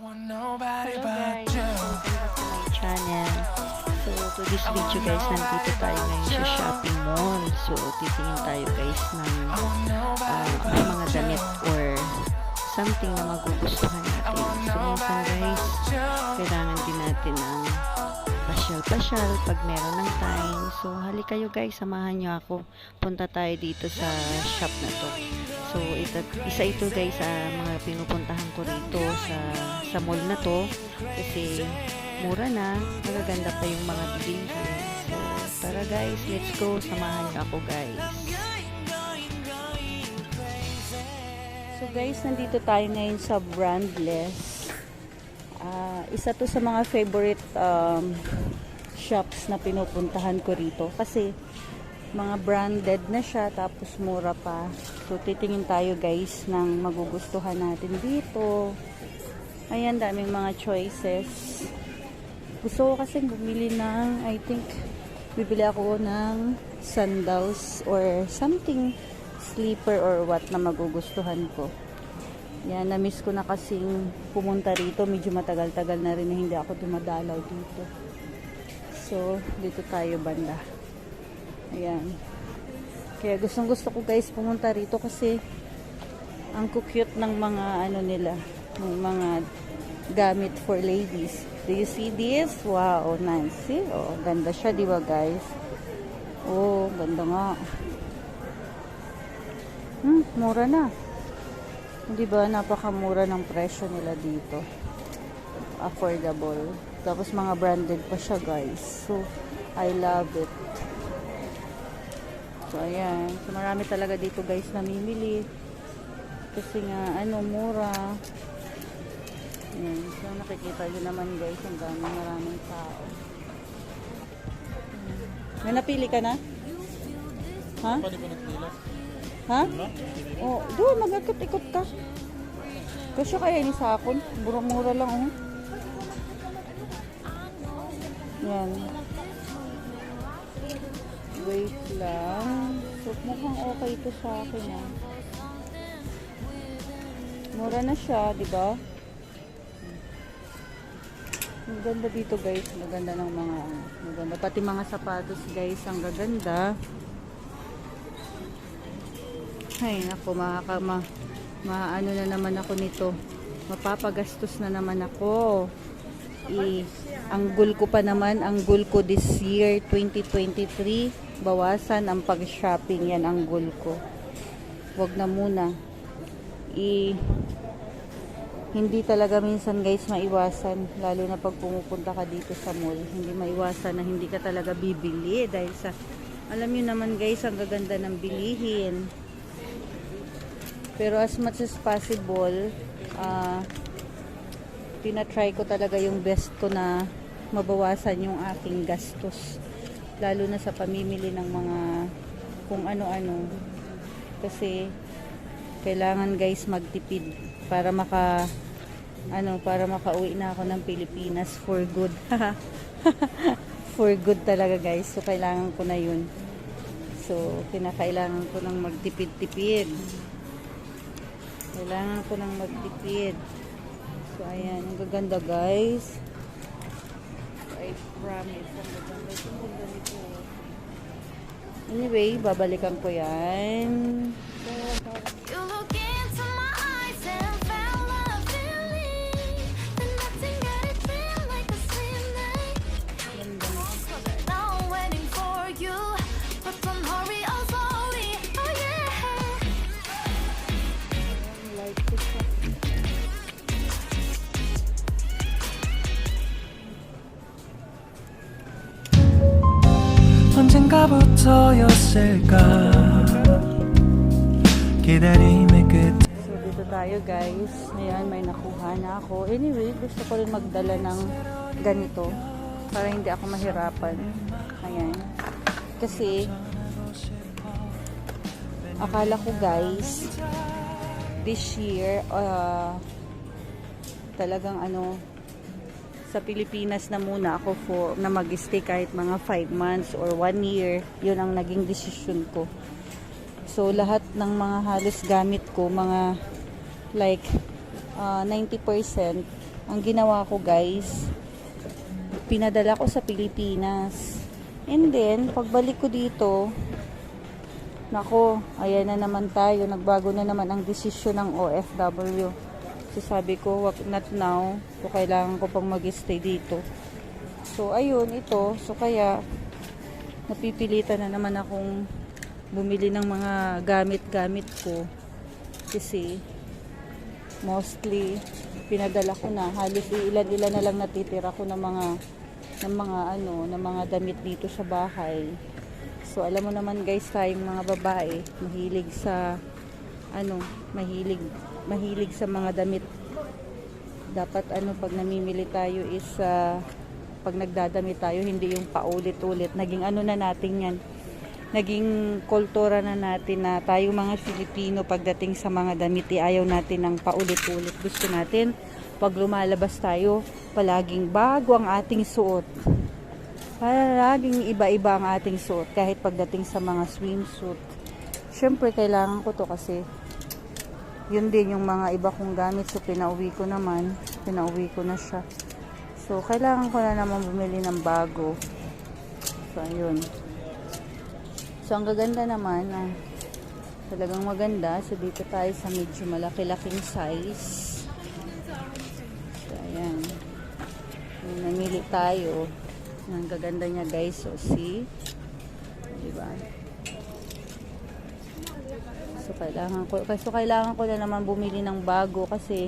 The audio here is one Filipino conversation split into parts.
want nobody Hello but guys, you. welcome back to my channel. So, to this video guys, nandito tayo ngayon sa shopping mall. So, titingin tayo guys ng uh, mga damit or something na magugustuhan natin. So, minsan guys, kailangan din natin ng pasyal-pasyal pag meron ng time. So, hali kayo guys, samahan nyo ako. Punta tayo dito sa shop na to. So, ito, isa ito guys sa mga pinupuntahan ko rito sa, sa mall na to. Kasi, mura na. Magaganda pa yung mga bilihan. So, tara guys, let's go. Samahan nyo ako guys. So guys, nandito tayo ngayon sa Brandless. Ah, isa to sa mga favorite um, shops na pinupuntahan ko rito kasi mga branded na siya tapos mura pa. So titingin tayo guys ng magugustuhan natin dito. Ayan, daming mga choices. Gusto ko kasi bumili ng, I think, bibili ako ng sandals or something sleeper or what na magugustuhan ko. Yan, na-miss ko na kasing pumunta rito. Medyo matagal-tagal na rin na hindi ako dumadalaw dito. So, dito tayo banda. Ayan. Kaya gustong gusto ko guys pumunta rito kasi ang cute ng mga ano nila, ng mga gamit for ladies. Do you see this? Wow, nice. See? Oh, ganda siya, di ba guys? Oh, ganda nga. Hmm, mura na. Di ba? Napakamura ng presyo nila dito. Affordable. Tapos mga branded pa siya guys. So, I love it. So, ayan. So, marami talaga dito guys namimili. Kasi nga, ano, mura. Ayan. So, nakikita nyo naman guys, ang dami maraming tao. Ayan. May napili ka na? Ha? Ha? Oh, doon, mag-ikot-ikot ka. Kasi kaya ni sa akin, mura-mura lang oh. Yan. Wait lang. So, mukhang okay to sa akin ah. Mura na siya, di ba? Ang ganda dito guys. Maganda ng mga, maganda. Pati mga sapatos guys, ang gaganda. Ay, ako, makaka, ma, maano na naman ako nito. Mapapagastos na naman ako. I, ang goal ko pa naman, ang goal ko this year, 2023, bawasan ang pag-shopping. Yan ang goal ko. Wag na muna. I, hindi talaga minsan guys maiwasan, lalo na pag pumupunta ka dito sa mall. Hindi maiwasan na hindi ka talaga bibili dahil sa, alam niyo naman guys, ang gaganda ng bilihin. Pero as much as possible, ah, tinatry ko talaga yung best ko na mabawasan yung aking gastos. Lalo na sa pamimili ng mga kung ano-ano. Kasi kailangan guys magtipid para maka ano para makauwi na ako ng Pilipinas for good. for good talaga guys. So kailangan ko na yun. So kinakailangan ko ng magtipid-tipid. Kailangan ko ng magtipid. So, ayan. Ang gaganda, guys. I promise. Ang gaganda. Ang ganda nito. Anyway, babalikan ko yan. You 터였을까 기다림의 끝 So, dito tayo, guys. Ayan, may nakuha na ako. Anyway, gusto ko rin magdala ng ganito para hindi ako mahirapan. Ayan. Kasi, akala ko, guys, this year, uh, talagang ano, sa Pilipinas na muna ako for, na mag-stay kahit mga 5 months or 1 year. Yun ang naging desisyon ko. So, lahat ng mga halos gamit ko, mga like ah, 90%. Ang ginawa ko guys, pinadala ko sa Pilipinas. And then, pagbalik ko dito, nako, ayan na naman tayo, nagbago na naman ang desisyon ng OFW. So sabi ko, wag not now, so kailangan ko pang mag-stay dito. So ayun, ito, so kaya, napipilitan na naman akong bumili ng mga gamit-gamit ko. Kasi, mostly, pinadala ko na. Halos ilan-ilan na lang natitira ko ng mga ng mga ano, ng mga damit dito sa bahay. So alam mo naman guys, tayong mga babae, mahilig sa ano, mahilig mahilig sa mga damit. Dapat ano pag namimili tayo is ah, pag nagdadamit tayo, hindi yung paulit-ulit. Naging ano na natin yan. Naging kultura na natin na tayo mga Filipino pagdating sa mga damit, eh, ayaw natin ng paulit-ulit. Gusto natin pag lumalabas tayo, palaging bago ang ating suot. Palaging iba-iba ang ating suot kahit pagdating sa mga swimsuit. Siyempre, kailangan ko to kasi yun din yung mga iba kong gamit. So, pinauwi ko naman. Pinauwi ko na siya. So, kailangan ko na naman bumili ng bago. So, ayun. So, ang gaganda naman, ah, talagang maganda. So, dito tayo sa medyo malaki-laking size. So, ayan. Namili tayo. Ang gaganda niya, guys. So, see? Diba? So, kailangan ko, so, kailangan ko na naman bumili ng bago kasi,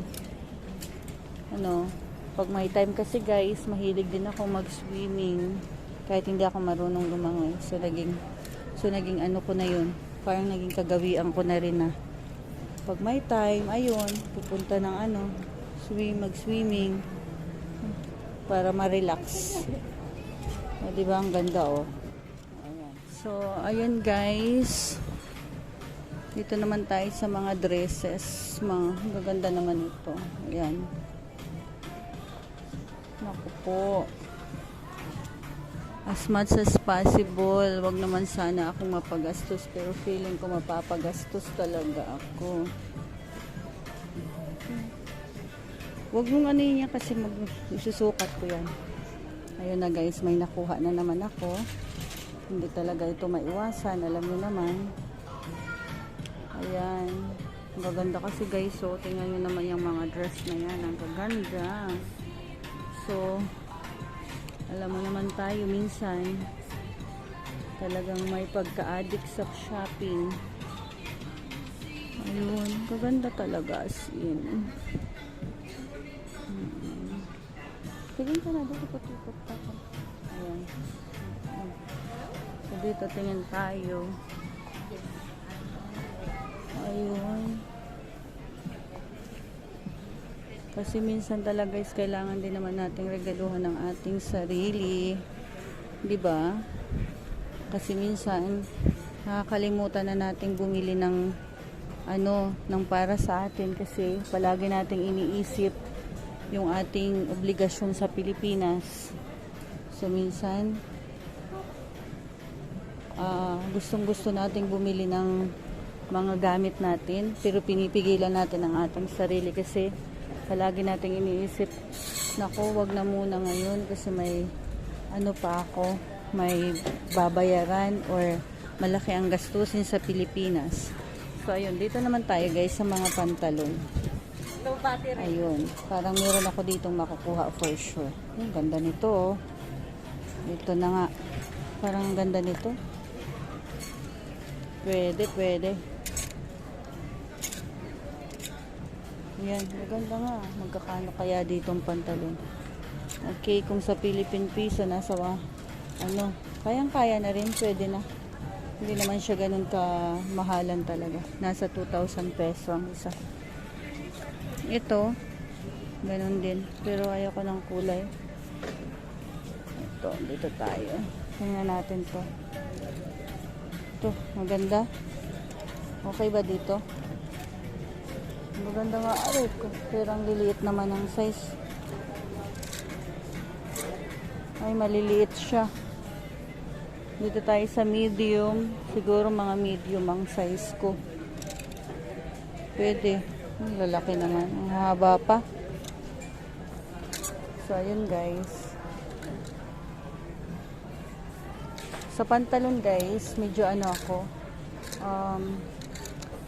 ano, pag may time kasi guys, mahilig din ako mag-swimming kahit hindi ako marunong lumangoy. So, naging, so, naging ano ko na yun. Parang naging kagawian ko na rin na pag may time, ayun, pupunta ng ano, swim, mag-swimming para ma-relax. O, diba? Ang ganda, oh. So, ayun guys. Dito naman tayo sa mga dresses. Mga gaganda naman ito. Ayan. Naku po. As much as possible, wag naman sana akong mapagastos. Pero feeling ko mapapagastos talaga ako. Wag mong ano yun kasi mag isusukat ko yan. Ayun na guys, may nakuha na naman ako. Hindi talaga ito maiwasan. Alam niyo naman. Gaganda kasi guys. So, tingnan nyo naman yung mga dress na yan. Ang gaganda. So, alam mo naman tayo minsan talagang may pagka-addict sa shopping. Ayun. Gaganda talaga as in. Mm. Tingin ka na dito. Ikot-ikot pa. Ayan. So, dito tingin tayo. Ayun. Kasi minsan talaga is kailangan din naman nating regaluhan ng ating sarili. 'Di ba? Kasi minsan nakakalimutan na nating bumili ng ano, ng para sa atin kasi palagi nating iniisip yung ating obligasyon sa Pilipinas. So minsan ah, gustong gusto nating bumili ng mga gamit natin pero pinipigilan natin ang ating sarili kasi palagi nating iniisip nako wag na muna ngayon kasi may ano pa ako may babayaran or malaki ang gastusin sa Pilipinas. So ayun dito naman tayo guys sa mga pantalon. Ayun parang meron ako ditong makukuha for sure. Ang ganda nito oh. Dito na nga. Parang ang ganda nito. Pwede pwede Yan, maganda nga. Magkakano kaya ditong pantalon. Okay, kung sa Philippine Peso, nasa ano, kayang-kaya na rin, pwede na. Hindi naman siya ganun ka mahalan talaga. Nasa 2,000 peso ang isa. Ito, ganun din. Pero ayoko ng kulay. Ito, dito tayo. Tingnan natin to. Ito, maganda. Okay ba dito? Maganda nga aray ko. Pero ang liliit naman ang size. Ay, maliliit siya. Dito tayo sa medium. Siguro mga medium ang size ko. Pwede. Lalaki naman. Ang haba pa. So, ayun guys. Sa pantalon guys, medyo ano ako. Um,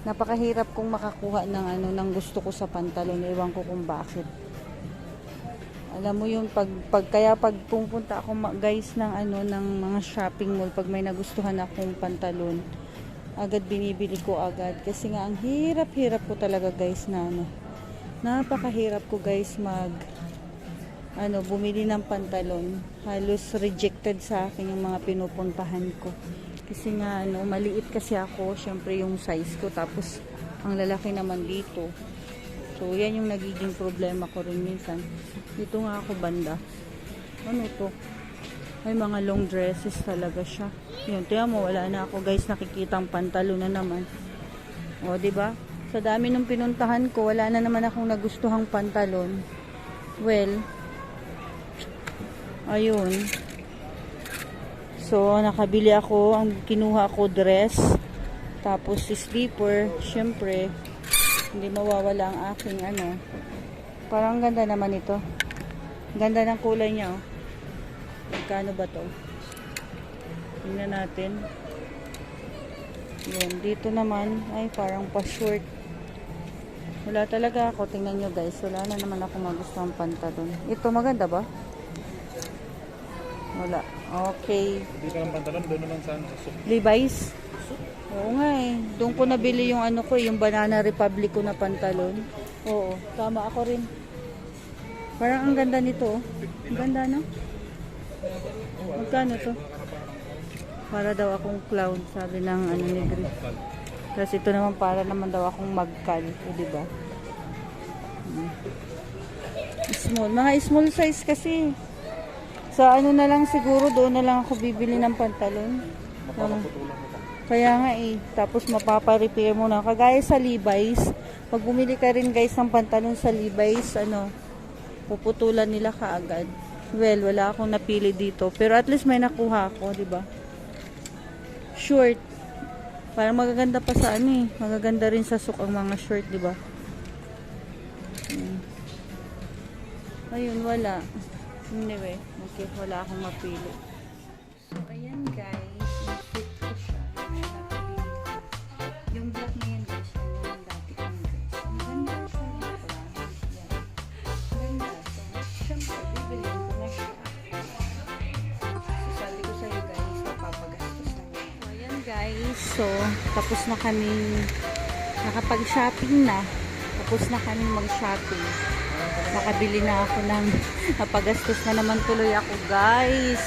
napakahirap kong makakuha ng ano ng gusto ko sa pantalon. Ewan ko kung bakit. Alam mo yun, pag, pag kaya pag pupunta ako guys ng ano ng mga shopping mall, pag may nagustuhan akong pantalon, agad binibili ko agad. Kasi nga, ang hirap-hirap ko talaga guys na ano. Napakahirap ko guys mag ano, bumili ng pantalon. Halos rejected sa akin yung mga pinupuntahan ko. Kasi nga, ano, maliit kasi ako. Syempre yung size ko. Tapos, ang lalaki naman dito. So, yan yung nagiging problema ko rin minsan. Dito nga ako banda. Ano to? May mga long dresses talaga siya. Yun, tiyan mo, wala na ako guys nakikitang pantalon na naman. O, ba? Sa dami nung pinuntahan ko, wala na naman akong nagustuhang pantalon. Well, ayun. So, nakabili ako, ang kinuha ko dress, tapos si slipper, syempre, hindi mawawala ang aking ano. Parang ganda naman ito. Ganda ng kulay niya, oh. Magkano ba to? Tingnan natin. Yun, dito naman, ay parang pa-short. Wala talaga ako. Tingnan nyo guys. Wala na naman ako magustuhan pantalon. Ito maganda ba? Wala. Okay. Hindi ka ng pantalon, doon naman saan sa soup. Levi's? Oo nga eh. Doon ko nabili yung ano ko, yung Banana Republic ko na pantalon. Oo, tama ako rin. Parang ang ganda nito. oh. Ang ganda no? Magkano to? Para daw akong clown, sabi ng ano ni Gris. Tapos ito naman para naman daw akong magkal, eh, di ba? Hmm. Small, mga small size kasi. Sa ano na lang siguro, doon na lang ako bibili ng pantalon. Mapapaputulan mo. Kaya nga eh, tapos mapapa-repair mo na. Kagaya sa Levi's, pag bumili ka rin guys ng pantalon sa Levi's, ano, puputulan nila kaagad. Well, wala akong napili dito. Pero at least may nakuha ako, di ba? Short. Parang magaganda pa sa ano eh. Magaganda rin sa suk ang mga short, di ba? Hmm. Ayun, wala. Anyway, okay, wala akong mapili. So, ayan guys. Na-fit ko siya. Yung black na yan guys, yun yung dati kong dress. Ang ganda siya. Yan. Ang ganda. So, syempre, bibili ko na siya. So, sabi ko sa'yo guys, mapapagastos na yan. So, ayan guys. So, tapos na kami nakapag-shopping na. Tapos na kami mag-shopping. Nakabili na ako ng napagastos na naman tuloy ako guys.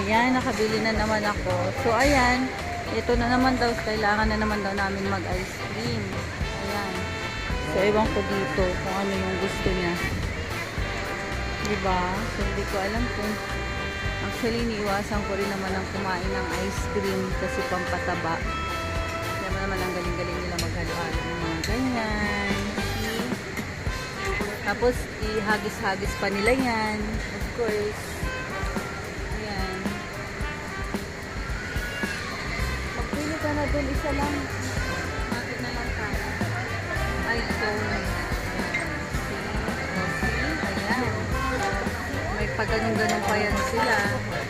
Ayan, nakabili na naman ako. So, ayan. Ito na naman daw. Kailangan na naman daw namin mag-ice cream. Ayan. So, ewan ko dito kung ano yung gusto niya. Diba? So, hindi ko alam kung Actually, iniiwasan ko rin naman ang kumain ng ice cream kasi pampataba. Kaya naman ang galing-galing nila maghalo-halo ng mga ganyan. Tapos, ihagis-hagis pa nila yan. Of course. Ayan. Magpili ka na dun, isa lang. Bakit na lang tayo? Ay, ito. Ayan. May pagganong-ganong pa yan sila. Diba?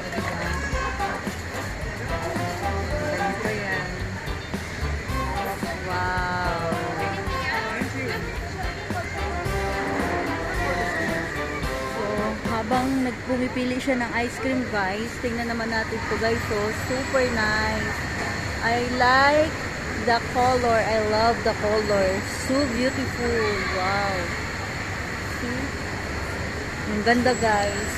Ganun pa. Wow. Nagpumipili siya ng ice cream, guys, tingnan naman natin to guys. So, super nice. I like the color. I love the color. So beautiful. Wow. See? Ang ganda, guys.